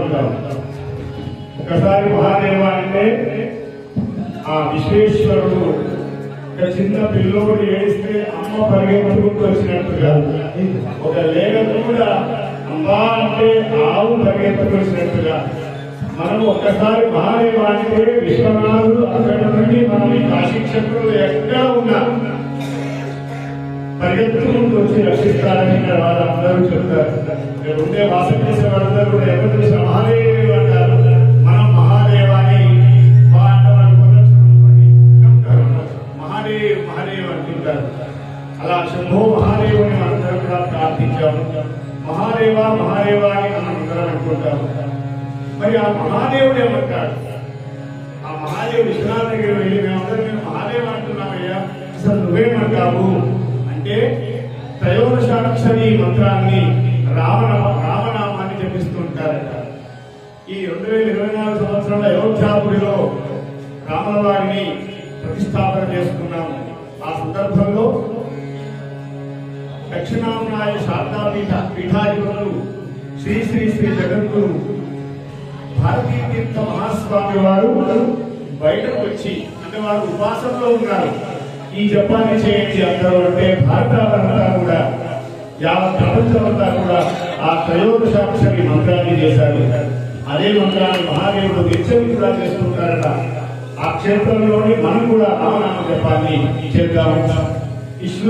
అంటుంటాం ఒకసారి మహాదేవ అంటే ఆ విశ్వేశ్వరుడు ఒక చిన్న పిల్లోడు ఏడిస్తే అమ్మ పరిగెత్తుకుంటూ వచ్చినట్టుగా ఒక లేగ కూడా అమ్మా అంటే ఆవు పరిగెత్తుకు వచ్చినట్టుగా మనం ఒక్కసారి మహాదేవ అంటే విశ్వనాథుడు అక్కడ నుండి మనం ఈ కాశీ ఎక్కడ ఉన్నా పరిగెత్తుకుంటూ వచ్చి రక్షిస్తారని ఇక్కడ వాళ్ళందరూ చెప్తారు. ఉండే వాసం మహాదేవ్ అంటుంటారు అలా శంభో మహాదేవుని మనందరం కూడా ప్రార్థించాము. మహాదేవ మహాదేవ అని మనం అందరం అనుకుంటాము. మరి ఆ మహాదేవుడు ఏమంటాడు ఆ మహాదేవుడు విశ్వనాథ దగ్గర వెళ్ళి మేమందరం మేము మహాదేవ అంటున్నామయ్యా అసలు నువ్వేమంటావు అంటే త్రయోదశాక్షరి మంత్రాన్ని రామన రామనామాన్ని జపిస్తుంటారట ఈ రెండు వేల ఇరవై నాలుగు సంవత్సరంలో అయోధ్యాపురిలో రాముల వారిని ప్రతిష్టాపన చేసుకున్నాము. ఆ సందర్భంలో దక్షిణామనాయ శారదాపీఠ పీఠాధిపతులు శ్రీ శ్రీ శ్రీ జగద్గురు భారతీయ తీర్థ మహాస్వామి వారు బయటకు వచ్చి అంటే వారు ఉపాసనలో ఉన్నారు. ఈ జపాన్ని చేయించి అందరూ అంటే భారతాలంతా కూడా యావత్ ప్రపంచం అంతా కూడా ఆ త్రయోదశాక్షరి మంత్రాన్ని చేశారు. అదే మంత్రాన్ని మహాదేవుడు నిత్యం చేస్తుంటారట. ఆ క్షేత్రంలోని మనం కూడా రామనామ జపాన్ని చేద్దాం ఈ